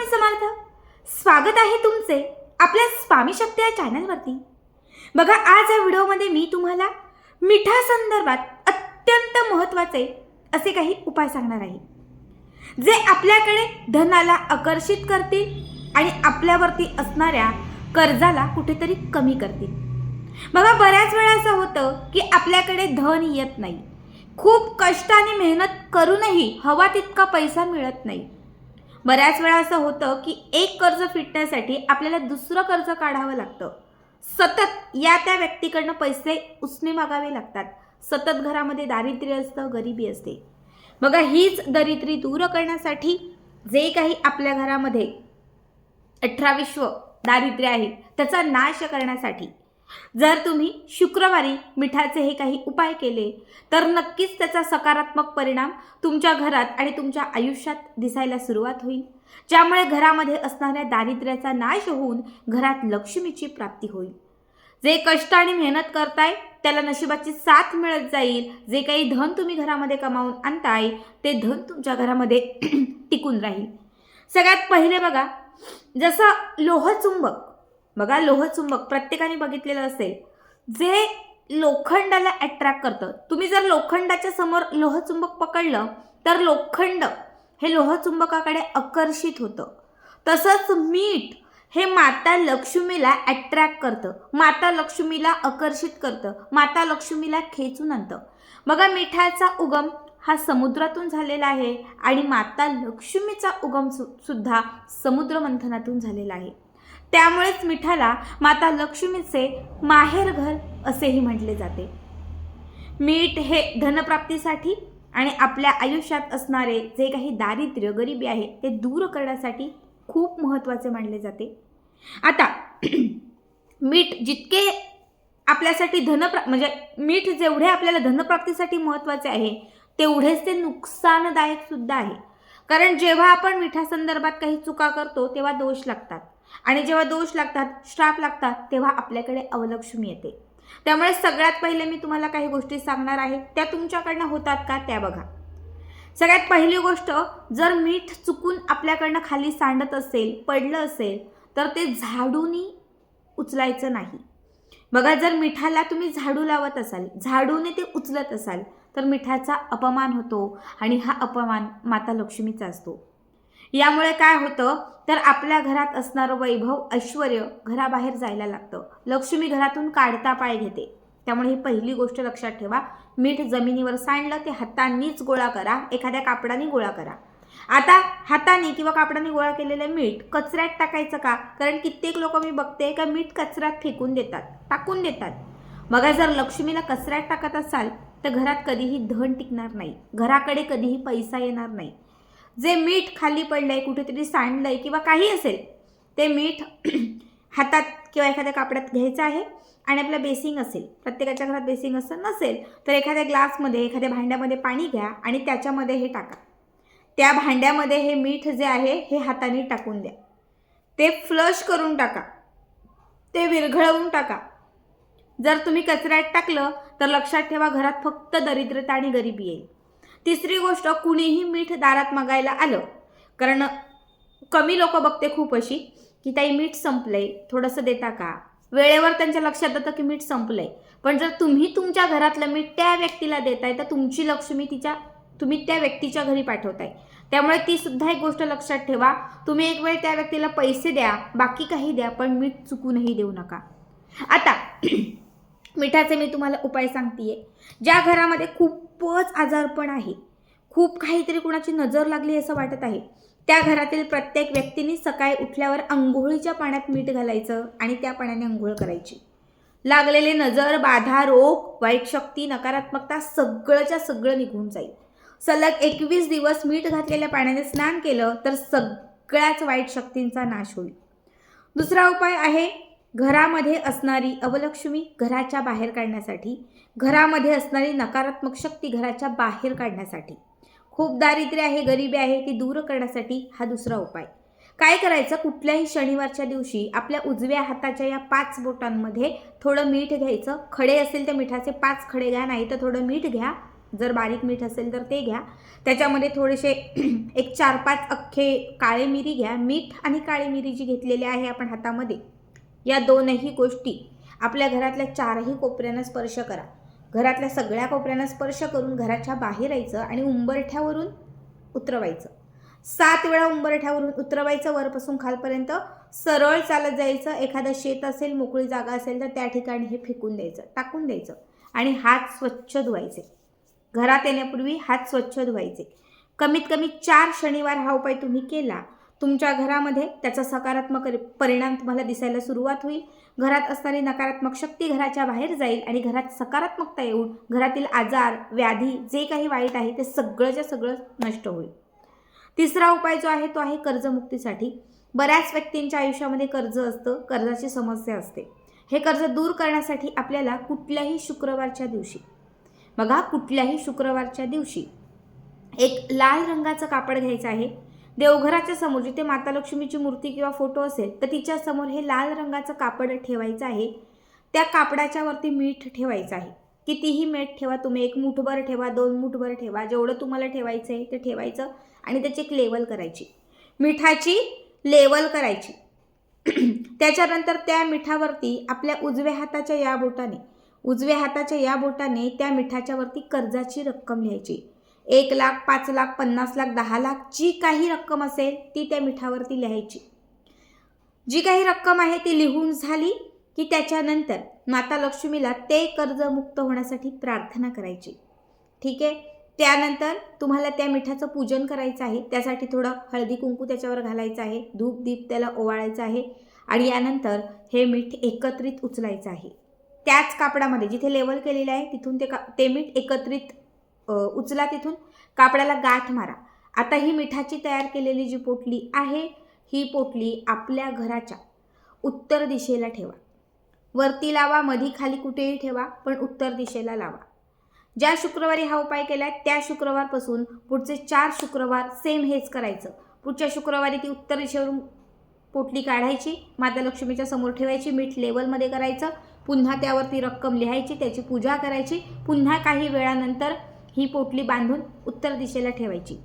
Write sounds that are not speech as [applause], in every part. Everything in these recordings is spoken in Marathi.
स्वामी समर्थ. स्वागत आहे तुमचे आपल्या स्वामी शक्ती या चॅनलवरती. बघा आज या व्हिडिओमध्ये मी तुम्हाला मिठा संदर्भात अत्यंत महत्त्वाचे असे काही उपाय सांगणार आहे. जे आपल्याकडे धनाला आकर्षित करतील आणि आपल्यावरती असणाऱ्या कर्जाला कुठेतरी कमी करतील. बघा बऱ्याच वेळा असं होतं की आपल्याकडे धन येत नाही. खूप कष्ट आणि मेहनत करूनही हवा तितका पैसा मिळत नाही. बऱ्याच वेळा असं होतं की एक कर्ज फिटण्यासाठी आपल्याला दुसरं कर्ज काढावं लागतं. सतत या त्या व्यक्तीकडनं पैसे उसने मागावे लागतात. सतत घरामध्ये दारिद्र्य असतं गरिबी असते. बघा हीच दरिद्री दूर करण्यासाठी जे काही आपल्या घरामध्ये अठरा विश्व दारिद्र्य आहे त्याचा नाश करण्यासाठी जर तुम्ही शुक्रवारी मिठाचे हे काही उपाय केले तर नक्कीच त्याचा सकारात्मक परिणाम तुमच्या घरात आणि तुमच्या आयुष्यात दिसायला सुरुवात होईल. ज्यामुळे घरामध्ये असणाऱ्या दारिद्र्याचा नाश होऊन घरात लक्ष्मीची प्राप्ती होईल. जे कष्ट आणि मेहनत करताय त्याला नशिबाची साथ मिळत जाईल. जे काही धन तुम्ही घरामध्ये कमावून आणताय ते धन तुमच्या घरामध्ये [clears throat] टिकून राहील. सगळ्यात पहिले बघा जसं लोहचुंबक बघा लोहचुंबक प्रत्येकाने बघितलेलं असेल. जे लोखंडाला अट्रॅक्ट करतं. तुम्ही जर लोखंडाच्या समोर लोहचुंबक पकडलं तर लोखंड हे लोहचुंबकाकडे आकर्षित होतं. तसंच मीठ हे माता लक्ष्मीला अट्रॅक्ट करतं. माता लक्ष्मीला आकर्षित करतं. माता लक्ष्मीला खेचून आणतं. बघा मिठाचा उगम हा समुद्रातून झालेला आहे आणि माता लक्ष्मीचा उगम सु सुद्धा समुद्र मंथनातून झालेला आहे. त्यामुळेच मिठाला माता लक्ष्मीचे माहेरघर असेही म्हटले जाते. मीठ हे धनप्राप्तीसाठी आणि आपल्या आयुष्यात असणारे जे काही दारिद्र्य गरिबी आहे ते दूर करण्यासाठी खूप महत्त्वाचे मानले जाते. आता [clears throat] मीठ जितके आपल्यासाठी धनप्रा म्हणजे मीठ जेवढे आपल्याला धनप्राप्तीसाठी महत्त्वाचे आहे तेवढेच ते नुकसानदायक सुद्धा आहे. कारण जेव्हा आपण मिठासंदर्भात काही चुका करतो तेव्हा दोष लागतात. आणि जेव्हा दोष लागतात श्राप लागतात तेव्हा आपल्याकडे अवलक्ष्मी येते. त्यामुळे सगळ्यात पहिले मी तुम्हाला काही गोष्टी सांगणार आहे. त्या तुमच्याकडनं होतात का? त्या बघा. सगळ्यात पहिली गोष्ट जर मीठ चुकून आपल्याकडनं खाली सांडत असेल पडलं असेल तर ते झाडूनी उचलायचं नाही. बघा जर मिठाला तुम्ही झाडू लावत असाल झाडूने ते उचलत असाल तर मिठाचा अपमान होतो आणि हा अपमान माता लक्ष्मीचा असतो. यामुळे काय होतं? तर आपल्या घरात असणारं वैभव ऐश्वर घराबाहेर जायला लागतं. लक्ष्मी घरातून काढता पाय घेते. त्यामुळे ही पहिली गोष्ट लक्षात ठेवा. मीठ जमिनीवर सांडलं ते हातांनीच गोळा करा. एखाद्या कापडाने गोळा करा. आता हाताने किंवा कापडाने गोळा केलेलं मीठ कचऱ्यात टाकायचं का? कारण कित्येक लोक मी बघते का मीठ कचऱ्यात फेकून देतात टाकून देतात. मग जर लक्ष्मीला कचऱ्यात टाकत असाल तर घरात कधीही धन टिकणार नाही. घराकडे कधीही पैसा येणार नाही. जे मीठ खाली पडलं आहे कुठेतरी सांडलं आहे किंवा काही असेल ते मीठ [clears throat] हातात किंवा एखाद्या कापड्यात घ्यायचं आहे आणि आपलं बेसिंग असेल प्रत्येकाच्या घरात बेसिंग असं नसेल तर एखाद्या ग्लासमध्ये एखाद्या भांड्यामध्ये पाणी घ्या आणि त्याच्यामध्ये हे टाका. त्या भांड्यामध्ये हे मीठ जे आहे हे हाताने टाकून द्या. ते फ्लश करून टाका. ते विरघळवून टाका. जर तुम्ही कचऱ्यात टाकलं तर लक्षात ठेवा घरात फक्त दरिद्रता आणि गरिबी येईल. तिसरी गोष्ट कुणीही मीठ दारात मागायला आलं. कारण कमी लोक बघते खूप अशी की ताई मीठ संपलंय. थोडंसं देता का? वेळेवर त्यांच्या लक्षात येतं की मीठ संपलंय. पण जर तुम्ही तुमच्या घरातलं मीठ त्या व्यक्तीला देताय तर तुमची लक्ष्मी तिच्या तुम्ही त्या व्यक्तीच्या घरी पाठवताय. त्यामुळे ती सुद्धा एक गोष्ट लक्षात ठेवा. तुम्ही एक वेळ त्या व्यक्तीला पैसे द्या बाकी काही द्या पण मीठ चुकूनही देऊ नका. आता [clears throat] मिठाचे मी तुम्हाला उपाय सांगतेय. ज्या घरामध्ये खूप खूपच आजारपण आहे. खूप काहीतरी कुणाची नजर लागली असं वाटत आहे. त्या घरातील प्रत्येक व्यक्तीने सकाळी उठल्यावर अंघोळीच्या पाण्यात मीठ घालायचं आणि त्या पाण्याने अंघोळ करायची. लागलेले नजर बाधा रोग वाईट शक्ती नकारात्मकता सगळंच्या सगळं निघून जाईल. सलग एकवीस दिवस मीठ घातलेल्या पाण्याने स्नान केलं तर सगळ्याच वाईट शक्तींचा नाश होईल. दुसरा उपाय आहे घरामध्ये असणारी अवलक्ष्मी घराच्या बाहेर काढण्यासाठी घरामध्ये असणारी नकारात्मक शक्ती घराच्या बाहेर काढण्यासाठी. खूप दारिद्र्य आहे गरिबी आहे ती दूर करण्यासाठी हा दुसरा उपाय. काय करायचं? कुठल्याही शनिवारच्या दिवशी आपल्या उजव्या हाताच्या या पाच बोटांमध्ये थोडं मीठ घ्यायचं. खडे असेल तर मिठाचे पाच खडे घ्या नाही तर थोडं मीठ घ्या. जर बारीक मीठ असेल तर ते घ्या. त्याच्यामध्ये थोडेसे एक चार पाच अख्खे काळे मिरी घ्या. मीठ आणि काळी मिरी जी घेतलेली आहे आपण हातामध्ये या दोनही गोष्टी आपल्या घरातल्या चारही कोपऱ्यांना स्पर्श करा. घरातल्या सगळ्या कोपऱ्यांना स्पर्श करून घराच्या बाहेर यायचं आणि उंबरठ्यावरून उतरवायचं. सात वेळा उंबरठ्यावरून उतरवायचं वरपासून खालपर्यंत सरळ चालत जायचं. एखादं शेत असेल मोकळी जागा असेल तर त्या ठिकाणी हे फेकून द्यायचं टाकून द्यायचं आणि हात स्वच्छ धुवायचे. घरात येण्यापूर्वी हात स्वच्छ धुवायचे. कमीत कमी चार शनिवार हा उपाय तुम्ही केला तुमच्या घरामध्ये त्याचा सकारात्मक परिणाम तुम्हाला दिसायला सुरुवात होईल. घरात असणारी नकारात्मक शक्ती घराच्या बाहेर जाईल आणि घरात सकारात्मकता येऊन घरातील आजार व्याधी जे काही वाईट आहे ते सगळंच्या सगळं नष्ट होईल. तिसरा उपाय जो आहे तो आहे कर्जमुक्तीसाठी. बऱ्याच व्यक्तींच्या आयुष्यामध्ये कर्ज असतं कर्जाची समस्या असते. हे कर्ज दूर करण्यासाठी आपल्याला कुठल्याही शुक्रवारच्या दिवशी बघा कुठल्याही शुक्रवारच्या दिवशी एक लाल रंगाचं कापड घ्यायचं आहे. देवघराच्या समोर जिथे माता लक्ष्मीची मूर्ती किंवा फोटो असेल तर तिच्या समोर हे लाल रंगाचं कापड ठेवायचं आहे. त्या कापडाच्या वरती मीठ ठेवायचं आहे. कितीही मीठ ठेवा तुम्ही एक मुठभर ठेवा दोन मुठभर ठेवा जेवढं तुम्हाला ठेवायचं आहे ते ठेवायचं आणि त्याची एक लेवल करायची. मिठाची लेवल करायची. [clears throat] त्याच्यानंतर त्या मिठावरती आपल्या उजव्या हाताच्या या बोटाने उजव्या हाताच्या या बोटाने त्या मिठाच्या वरती कर्जाची रक्कम लिहायची. एक लाख पाच लाख पन्नास लाख दहा लाख जी काही रक्कम असेल ती त्या मिठावरती लिहायची. जी काही रक्कम आहे ती लिहून झाली की त्याच्यानंतर माता लक्ष्मीला ते कर्ज मुक्त होण्यासाठी प्रार्थना करायची. ठीक आहे? त्यानंतर तुम्हाला त्या मिठाचं पूजन करायचं आहे. त्यासाठी थोडं हळदी कुंकू त्याच्यावर घालायचं आहे. धूप दीप त्याला ओवाळायचं आहे. आणि यानंतर हे मीठ एकत्रित उचलायचं आहे. त्याच कापडामध्ये जिथे लेवल केलेलं आहे तिथून ते का ते मीठ एकत्रित उचला तिथून. कापडाला गाठ मारा. आता ही मिठाची तयार केलेली जी पोटली आहे ही पोटली आपल्या घराच्या उत्तर दिशेला ठेवा. वरती लावा मधी खाली कुठेही ठेवा पण उत्तर दिशेला लावा. ज्या शुक्रवारी हा उपाय केला त्या शुक्रवारपासून पुढचे चार शुक्रवार सेम हेच करायचं. पुढच्या शुक्रवारी ती उत्तर दिशेवरून पोटली काढायची माता लक्ष्मीच्या समोर ठेवायची मीठ लेवलमध्ये करायचं पुन्हा त्यावरती रक्कम लिहायची त्याची पूजा करायची पुन्हा काही वेळानंतर ही पोटली बांधून उत्तर दिशेला ठेवायची.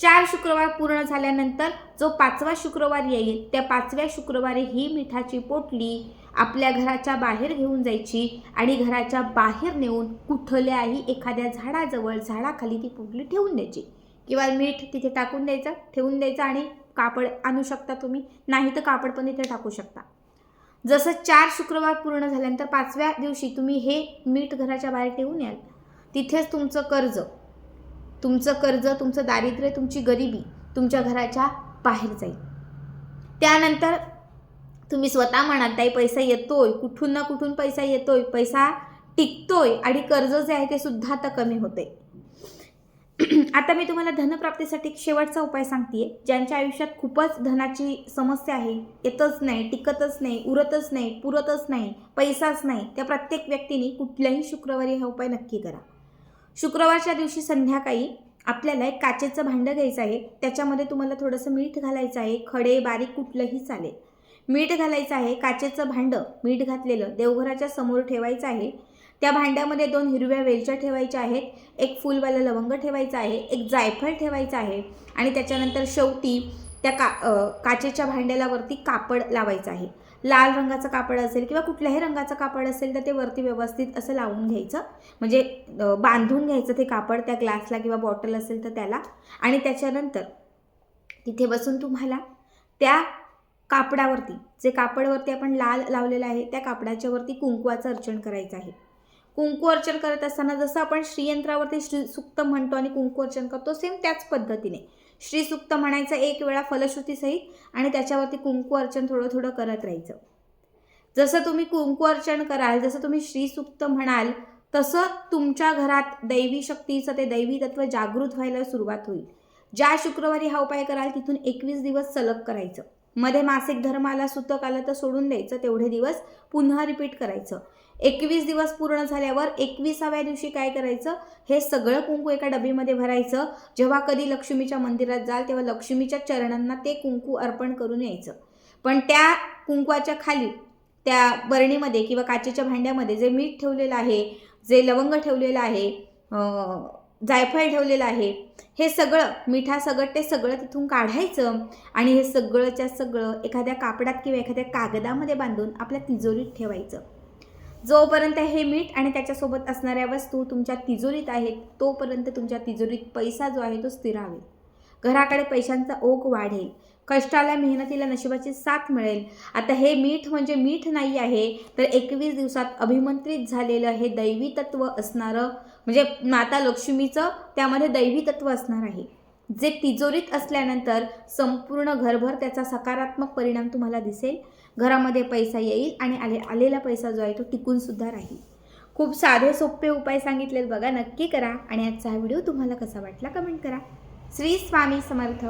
चार शुक्रवार पूर्ण झाल्यानंतर जो पाचवा शुक्रवार येईल त्या पाचव्या शुक्रवारी ही मिठाची पोटली आपल्या घराच्या बाहेर घेऊन जायची आणि घराच्या बाहेर नेऊन कुठल्याही एखाद्या झाडाजवळ झाडाखाली ती पोटली ठेवून द्यायची. किंवा मीठ तिथे टाकून द्यायचं ठेवून द्यायचं आणि कापड आणू शकता तुम्ही नाही तर कापड पण इथे टाकू शकता. जसं चार शुक्रवार पूर्ण झाल्यानंतर पाचव्या दिवशी तुम्ही हे मीठ घराच्या बाहेर ठेवून याल तिथेच तुमचं कर्ज. तुमचं कर्ज तुमचं दारिद्र्य तुमची गरिबी तुमच्या घराच्या बाहेर जाईल. त्यानंतर तुम्ही स्वतः म्हणाल ताई पैसा येतोय. कुठून ना कुठून पैसा येतोय. पैसा टिकतोय आणि कर्ज जे आहे ते सुद्धा आता कमी होते [clears throat] आता मी तुम्हाला धनप्राप्तीसाठी एक शेवटचा उपाय सांगते ज्यांच्या आयुष्यात खूपच धनाची समस्या आहे. येतच नाही टिकतच नाही उरतच नाही पुरतच नाही पैसाच नाही. त्या प्रत्येक व्यक्तीने कुठल्याही शुक्रवारी हा उपाय नक्की करा. शुक्रवारच्या दिवशी संध्याकाळी आपल्याला एक काचेचं भांडं घ्यायचं आहे. त्याच्यामध्ये तुम्हाला थोडंसं मीठ घालायचं आहे. खडे बारीक कुठलंही चालेल. मीठ घालायचं आहे. काचेचं भांडं मीठ घातलेलं देवघराच्या समोर ठेवायचं आहे. त्या भांड्यामध्ये दोन हिरव्या वेलच्या ठेवायच्या आहेत. एक फुलवाला लवंग ठेवायचा आहे. एक जायफळ ठेवायचं आहे. आणि त्याच्यानंतर शेवटी त्या का काचेच्या भांड्याला वरती कापड लावायचं आहे. लाल रंगाचं कापड असेल किंवा कुठल्याही रंगाचं कापड असेल तर ते वरती व्यवस्थित असं लावून घ्यायचं. म्हणजे बांधून घ्यायचं ते कापड त्या ग्लासला किंवा बॉटल असेल तर त्याला. आणि त्याच्यानंतर तिथे बसून तुम्हाला त्या कापडावरती जे कापडवरती आपण लाल लावलेलं आहे त्या कापडाच्या वरती कुंकवाचं अर्चन करायचं आहे. कुंकू अर्चन करत असताना जसं आपण श्रीयंत्रावरती श्री सुक्त म्हणतो आणि कुंकू अर्चन करतो सेम त्याच पद्धतीने. श्रीसूक्त म्हणायचं एक वेळा फलश्रुतीसहित आणि त्याच्यावरती कुंकू अर्चन थोडं थोडं करत राहायचं. जसं तुम्ही कुंकू अर्चन कराल जसं तुम्ही श्रीसूक्त म्हणाल तसं तुमच्या घरात दैवी शक्तीचं ते दैवी तत्व जागृत व्हायला सुरुवात होईल. ज्या शुक्रवारी हा उपाय कराल तिथून एकवीस दिवस सलग करायचं. मध्ये मासिक धर्म आला सुतक आलं तर सोडून द्यायचं तेवढे दिवस पुन्हा रिपीट करायचं. एकवीस दिवस पूर्ण झाल्यावर एकविसाव्या दिवशी काय करायचं? हे सगळं कुंकू एका डबीमध्ये भरायचं. जेव्हा कधी लक्ष्मीच्या मंदिरात जाल तेव्हा लक्ष्मीच्या चरणांना ते कुंकू अर्पण करून यायचं. पण त्या कुंकवाच्या खाली त्या बरणीमध्ये किंवा काचेच्या भांड्यामध्ये जे मीठ ठेवलेलं आहे जे लवंग ठेवलेलं आहे जायफळ ठेवलेलं आहे हे सगळं मिठा सगळं ते सगळं तिथून काढायचं आणि हे सगळंच्या सगळं एखाद्या कापडात किंवा एखाद्या कागदामध्ये बांधून आपल्या तिजोरीत ठेवायचं. जोपर्यंत हे मीठ आणि त्याच्यासोबत असणाऱ्या वस्तू तुमच्या तिजोरीत आहेत तोपर्यंत तुमच्या तिजोरीत पैसा जो आहे तो स्थिरावेल घराकडे पैशांचा ओघ वाढेल. कष्टाला मेहनतीला नशिबाची साथ मिळेल. आता हे मीठ म्हणजे मीठ नाही आहे तर एकवीस दिवसात अभिमंत्रित झालेलं हे दैवी तत्व असणारं म्हणजे माता लक्ष्मीचं त्यामध्ये दैवी तत्व असणार आहे. जे तिजोरीत असल्यानंतर संपूर्ण घरभर त्याचा सकारात्मक परिणाम तुम्हाला दिसेल. घरामध्ये पैसा येईल आणि आले आलेला पैसा जो आहे तो टिकूनसुद्धा राहील. खूप साधे सोपे उपाय सांगितलेत बघा नक्की करा. आणि आजचा हा व्हिडिओ तुम्हाला कसा वाटला कमेंट करा. श्री स्वामी समर्थ.